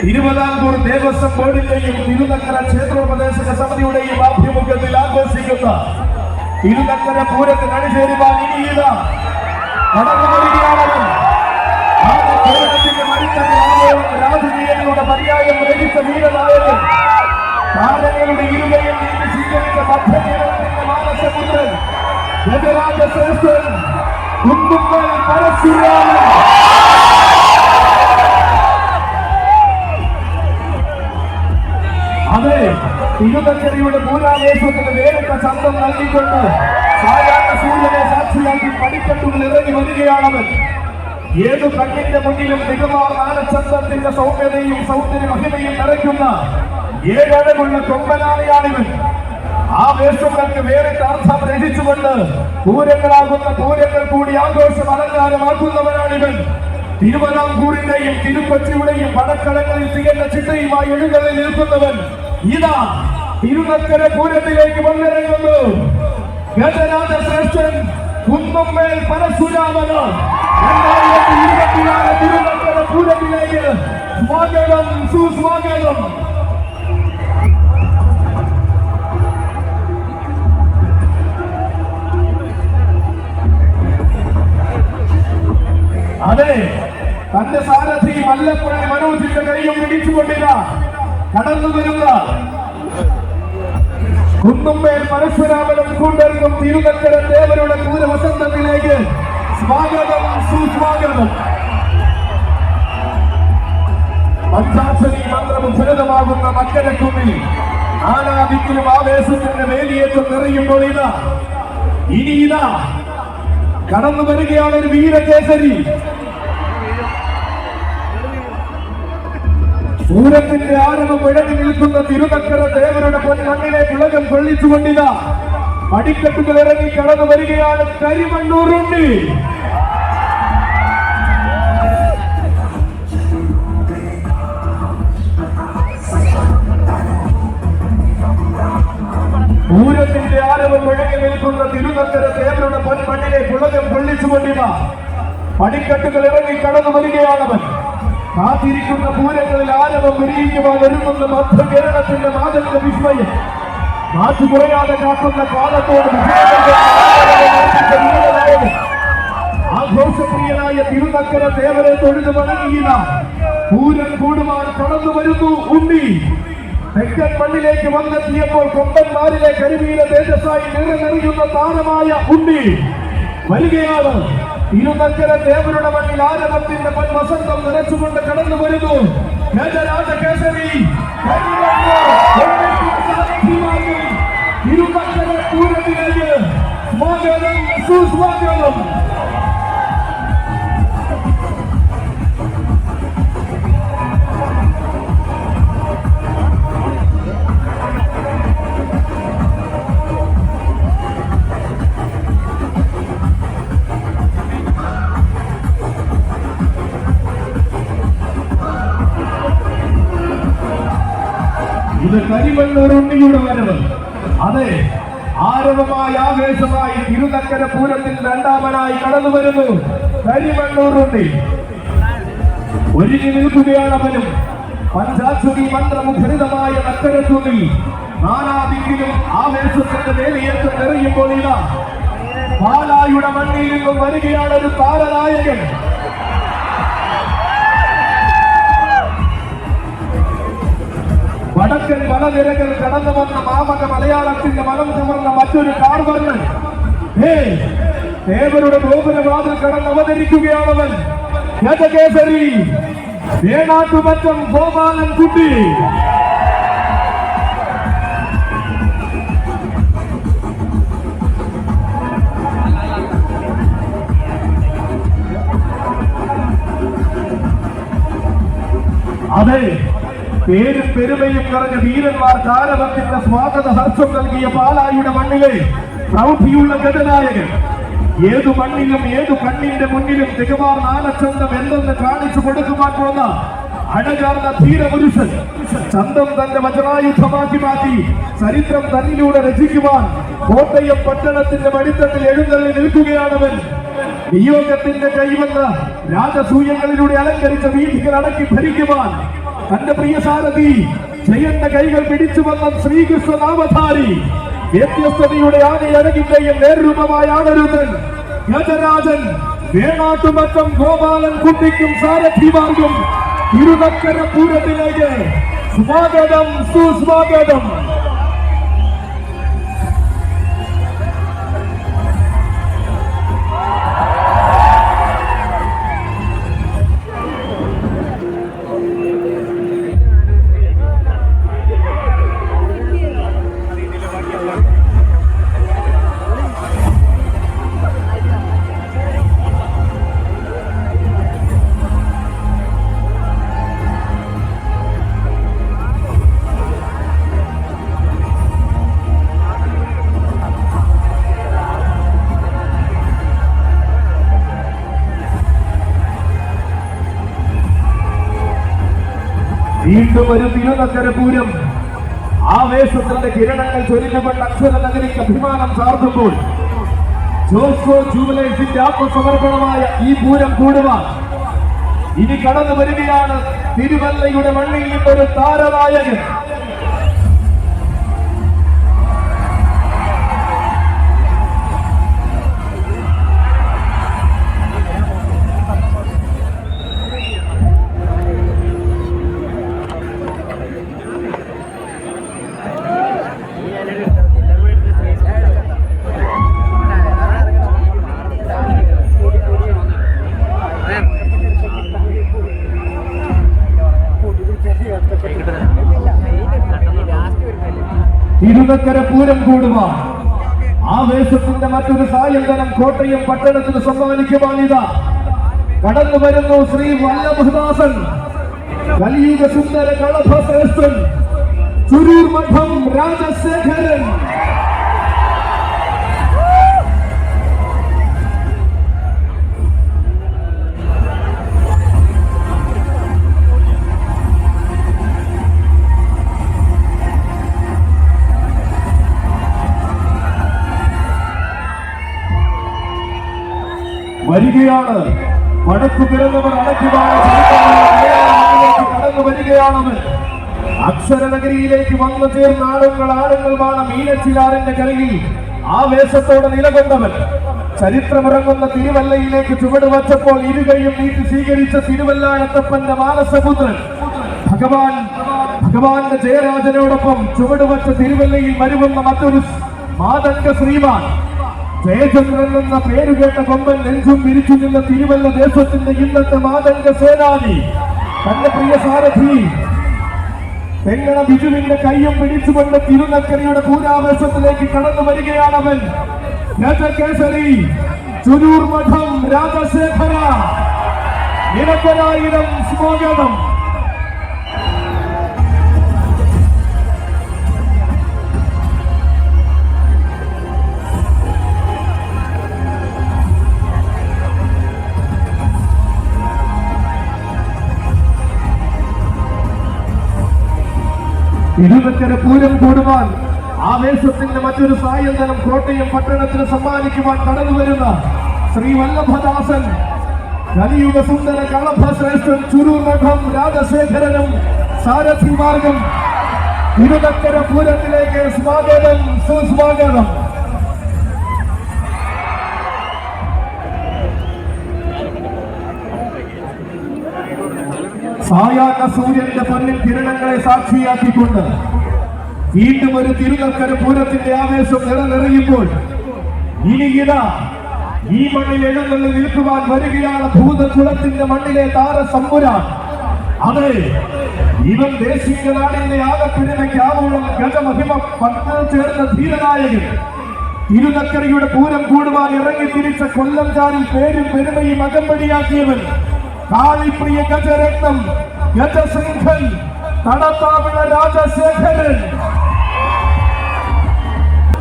തിരുവിതാംകൂർ ദേവസ്വം ബോർഡിന്റെയും തിരുനക്കര ക്ഷേത്രോപദേശക സമിതിയുടെയും ആഭിമുഖ്യത്തിൽ ആഘോഷിക്കുന്ന തിരുനക്കര പൂരത്തിന് അണിചേരുവാൻ ഇനിയില്ല കടന്നു വരികയാണവൻ രാജകീയങ്ങളുടെ പര്യായം രചിച്ച വീരനായകൻ താരങ്ങളുടെ ഇരുമയിൽ നീതി സ്വീകരിച്ച മധ്യകേരളത്തിന്റെ മാനസപുത്രൻ ഗജരാജ ശ്രേഷ്ഠൻ കുന്നുമ്മൽ പരശുരാമൻ. അതെ. തിരുനക്കരയുടെ പൂരാവേശത്തിന് വേറിട്ട ശബ്ദം നൽകിക്കൊണ്ട് സാധാരണ സൂര്യനെ സാക്ഷിയാക്കി പടിക്കെട്ടുകൾ ഇറങ്ങി വരികയാണവൻ. ഏത് കണ്ണിന്റെ മുന്നിലും മികവാർ ആനച്ചന്തത്തിന്റെ സൗമ്യതയും സൗന്ദര്യ മഹിമയും നിറയ്ക്കുന്ന ഏഴഴകുള്ള കൊമ്പനാളിയാണിവൻ. ആ വേഷങ്ങൾക്ക് വേറിട്ട അർത്ഥം രചിച്ചുകൊണ്ട് പൂരങ്ങളാകുന്ന പൂരങ്ങൾ കൂടി ആഘോഷം അലങ്കാരമാക്കുന്നവരാണിവൻ തിരുവനാംകൂറിന്റെയും തിരുക്കൊച്ചിയുടെയും പടക്കളങ്ങളിൽ തികഞ്ഞ ചിട്ടയുമായി എഴുകളിൽ നിൽക്കുന്നവൻ. ഇതാ തിരുനക്കര പൂരത്തിലേക്ക് വന്നിറങ്ങുന്നു. ഗജരാജ ശ്രേഷ്ഠൻ കുന്നമ്മേൽ പരശുരാമന് രണ്ടായിരത്തി ഇരുപത്തിനാല് തിരുനക്കര പൂരത്തിലേക്ക് സ്വാഗതം സുസ്വാഗതം. കുന്നുമ്മേൽ പരശുരാമനും കൂട്ടർക്കും തിരുനക്കര ദേവരുടെ പൂരവസന്തത്തിലേക്ക് സ്വാഗതം സുസ്വാഗതം. പഞ്ചാക്ഷരി മന്ത്രമുഖരിതമാകുന്ന മക്കരക്കുന്നിൽ ആനാദിക്കിലും ആവേശത്തിന്റെ വേലിയേറ്റം നിറയുമ്പോൾ ഇതാ ഇനി ഇതാ. കടന്നു വരികയാണ് ഒരു വീരകേസരി. പൂരത്തിന്റെ ആരവം ഇഴഞ്ഞു നിൽക്കുന്ന തിരുനക്കര ദേവരുടെ പൊന്മണ്ണിനെ പുളകം കൊള്ളിച്ചുകൊണ്ടിത അടിക്കെട്ടുകൾ ഇറങ്ങി കടന്നു വരികയാണ് കരിമണ്ണൂറുണ്ണി പൂരത്തിന്റെ ആരവം ഇഴങ്ങി നിൽക്കുന്ന തിരുനക്കര ദേവരുടെ പൊന്മണ്ണിനെ പുളകം കൊള്ളിച്ചുകൊണ്ടിത അടിക്കെട്ടുകൾ ഇറങ്ങി കടന്നു വരികയാണവൻ കാത്തിരിക്കുന്ന പൂരങ്ങളിൽ ആരവം വിരിയിക്കുവാൻ ഒരുങ്ങുന്ന മധ്യ കേരളത്തിന്റെ മാതൃക വിസ്മയം. മാറ്റു കുറയാതെ കാക്കുന്ന കാലത്തോട്. ആഘോഷപ്രിയനായ തിരുനക്കര ദേവരെ തൊഴുതു വണങ്ങിയില്ല പൂരം കൂടുവാൻ കടന്നു വരുന്നു ഉണ്ണി. തെക്കൻ മണ്ണിലേക്ക് വന്നെത്തിയപ്പോൾ കൊമ്പന്മാരിലെ കരിമീല തേജസ്സായി നിറഞ്ഞെറിയുന്ന താരമായ ഉണ്ണി. വരികയാണ് തിരുനക്കര ദേവരുടെ മണ്ണിൽ ആരവത്തിന്റെ വസന്തം നിറച്ചുകൊണ്ട് കടന്നു വരുന്നു. ഒന്നിക്കും സാന്നിധ്യമാക്കി തിരുനക്കര പൂരത്തിലേക്ക് സ്വാഗതം സുസ്വാഗതം. ഇത് കരിമണ്ണൂർ ഉണ്ണിയുടെ വരവ്. അതെ ആരവമായ ആവേശമായി തിരുനക്കര പൂരത്തിൽ രണ്ടാമനായി കടന്നു വരുന്നു കരിമണ്ണൂർ ഒരുങ്ങി നിൽക്കുകയാണ് അവനും. പഞ്ചാക്ഷുതി മന്ത്രമുഖരിതമായ നക്കരത്തൂന്നിൽ നാനാദിക്കിലും ആവേശത്തിന്റെ വേലിയേറ്റം നിറയുമ്പോൾ ഇതാ. പാലായുടെ മണ്ണിൽ നിന്നും വരികയാണ് ഒരു താരനായകൻ വടക്കൻ വനനിരകൾ കടന്നു വന്ന മാമക മലയാളത്തിന്റെ മനം ചമർന്ന മറ്റൊരു കാർവർണൻ ഹേ ദേവരുടെ ഗോപുരവാതിൽ കടന്ന് അവതരിക്കുകയാണവൻ ഗജകേസരി വേണാട്ടുമറ്റം ഗോപാലൻ കുട്ടി അതെ പേരും പെരുമയും നിറഞ്ഞ വീരന്മാർ കാലവത്തിന്റെ സ്വാഗത ഹർഷം നൽകിയ പാലായുടെ മണ്ണിലെ പ്രൗഢിയുള്ള ഗതനായകൻ ഏതു മണ്ണിലും ഏതു കണ്ണിന്റെ മുന്നിലും തികമാർ നാലച്ചന്തം എന്തെന്ന് കാണിച്ചു കൊടുക്കുവാൻ പോന്ന അഴകാർന്ന ധീരപുരുഷൻ ചന്തം തന്റെ വജ്രായുധമാക്കി മാറ്റി ചരിത്രം തന്നിലൂടെ രചിക്കുവാൻ കോട്ടയം പട്ടണത്തിന്റെ മടിത്തട്ടിൽ എഴുന്നള്ളി നിൽക്കുകയാണവൻ. നിയോഗത്തിന്റെ കൈവന്ന് രാജസൂയങ്ങളിലൂടെ അലങ്കരിച്ച വീഥികൾ അടക്കി ഭരിക്കുവാൻ തന്റെ പ്രിയ സാരഥി ജയന്റെ കൈകൾ പിടിച്ചു വന്ന ശ്രീകൃഷ്ണ നാമധാരി വ്യത്യസ്തതയുടെ ആനയഴകിന്റെയും നേർരൂപമായ ആനരുതൻ ഗജരാജൻ വേണാട്ടുമക്കം ഗോപാലൻ കുട്ടിക്കും സാരഥിമാർക്കും ഇരുപക്കര പൂരത്തിലേക്ക് സ്വാഗതം സുസ്വാഗതം. വീണ്ടും ഒരു തിരുനക്കരപൂരം ആവേശത്തിന്റെ കിരണങ്ങൾ ചൊരിഞ്ഞുകൊണ്ട് അക്ഷര നഗരിക്ക് അഭിമാനം ചാർത്തുമ്പോൾ ജോസ്കോ ജൂബിലേഴ്സിന്റെ ആത്മസമർപ്പണമായ ഈ പൂരം കൂടുവാൻ ഇനി കടന്നു വരികയാണ് തിരുവല്ലയുടെ മണ്ണിൽ നിന്നൊരു താരനായകൻ. തിരുനക്കര പൂരം കൂടുവാൻ. ആവേശത്തിന്റെ മറ്റൊരു സായന്തനം കോട്ടയം പട്ടണത്തിന് സമ്മാനിക്കുവാനിതാ. കടന്നു വരുന്നു ശ്രീ വല്ലഭദാസൻ. കലിയുഗ സുന്ദര കളഭശ്രേഷ്ഠൻ ചുരൂർ മഠം രാജശേഖരൻ. വരികയാണ്. വടക്കു പിറന്നവർ കടന്നു വരികയാണവൻ അക്ഷരനഗരിയിലേക്ക് വന്നു ചേർന്ന ആളുകൾ ആളുകളുമാണ് മീനച്ചിലാറിന്റെ കരയിൽ ആവേശത്തോടെ നിലകൊണ്ടവൻ. ചരിത്രമിറങ്ങുന്ന തിരുവല്ലയിലേക്ക് ചുവട് വച്ചപ്പോൾ ഇരുകയും നീട്ടി സ്വീകരിച്ച തിരുവല്ലായത്തപ്പന്റെ മാനസപുത്രൻ. ഭഗവാൻ ഭഗവാന്റെ ജയരാജനോടൊപ്പം ചുവട് വച്ച തിരുവല്ലയിൽ വരുമെന്ന മറ്റൊരു മാതങ്ക ശ്രീമാൻ. ജയചന്ദ്രൻ എന്ന പേരുകേട്ട കൊമ്പൻ നെഞ്ചും വിരിച്ചു നിന്ന തിരുവല്ല ദേശത്തിന്റെ ഇന്നത്തെ മാതംഗ സേനാനി. തന്റെ പ്രിയ സാരഥി തെങ്ങണ ബിജുവിന്റെ കയ്യും പിടിച്ചുകൊണ്ട് തിരുനക്കരയുടെ പൂരാവേശത്തിലേക്ക് കടന്നു വരികയാണവൻ രാജകേസരി ചുരൂർ മഠം രാജശേഖര. നിരക്കരായിരം സ്വാഗതം. ഇരുപക്കര പൂരം കൂടുവാൻ ആവേശത്തിന്റെ മറ്റൊരു സായന്തനം കോട്ടയം പട്ടണത്തിന് സമ്മാനിക്കുവാൻ കടന്നു വരുന്ന ശ്രീ വല്ലഭദാസൻ കലിയുഗ സുന്ദര കളഭശ്രേഷ്ഠൻ ചുരൂർ മഠം രാജശേഖരനും സാരഥി മാർഗം. ഇരുപത്തര പൂരത്തിലേക്ക് സ്വാഗതം സുസ്വാഗതം. സായാഹ്ന സൂര്യന്റെ പൊന്നിൽ കിരണങ്ങളെ സാക്ഷിയാക്കിക്കൊണ്ട് വീണ്ടും ഒരു തിരുനക്കര പൂരത്തിന്റെ ആവേശം നിറനിറയുമ്പോൾ ഇനി ഇതാ ഈ മണ്ണിൽ എഴുന്നള്ളി നിൽക്കുവാൻ വരികയാണ് ഭൂതകുളത്തിന്റെ മണ്ണിലെ താര സമ്പുരാൻ അതെ ഇവൻ ദേശീയ നാടിന്റെ ആകപ്പിരിമയ്ക്ക് ആവോളം ഗജമഹിമ പത്ത് ചേർന്ന ധീരനായകൻ. തിരുനക്കരയുടെ പൂരം കൂടുവാൻ ഇറങ്ങി തിരിച്ച കൊല്ലം ചാരിൽ പേരും പെരുമയും അകമ്പടിയാക്കിയവൻ കാളിപ്രിയ ഗജരത്നം ഗജശൃംഖൻ തടത്താവിള രാജശേഖരൻ.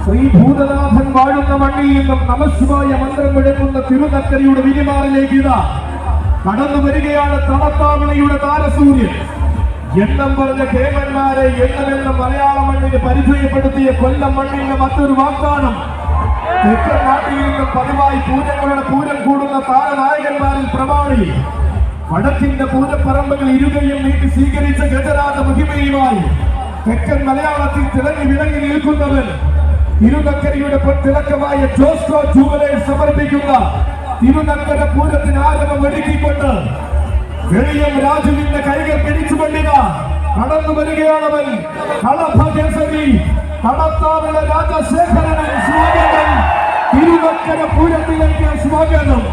ശ്രീ ഭൂതനാഥൻ വാഴുന്ന മണ്ണിൽ നിന്നും നമശിവായ മന്ത്രം വിളങ്ങുന്ന തിരുനക്കരയുടെ വിരിമാറിലേക്ക് ഇതാ. കടന്നു വരികയാണ് തടത്താവിളയുടെ താരസൂര്യൻ. എണ്ണം പറഞ്ഞ കേമന്മാരെ എണ്ണമെന്ന മലയാള മണ്ണിന് പരിചയപ്പെടുത്തിയ കൊല്ലം മണ്ണിന്റെ മറ്റൊരു വാഗ്ദാനം. തെക്കൻ നാട്ടിൽ നിന്നും പതിവായി പൂരങ്ങളുടെ പൂരം കൂടുന്ന താരനായകന്മാരിൽ പ്രമാണി. വടക്കിന്റെ പൂരപ്പറമ്പുകൾ ഇരുകയും നീട്ടി സ്വീകരിച്ച ഗജരാജ മഹിമയുമായി തെക്കൻ മലയാളത്തിൽ തിളങ്ങി വിളങ്ങി നിൽക്കുന്നവൻ തിരുനക്കരയുടെ തിളക്കമായ ജോസ്കോ ജൂബലേഴ്സ് സമർപ്പിക്കുന്ന തിരുനക്കര പൂരത്തിന് ആരവം ഒരുക്കിക്കൊണ്ട് വെളിയം രാജുവിന്റെ കൈകൾ പിടിച്ചുകൊണ്ടിത കടന്നു വരികയാണവൻ കളഭകേസരി കടത്താവിള രാജശേഖരൻ സ്വാഗതം. തിരുനക്കര പൂരത്തിലേക്ക് സ്വാഗതം.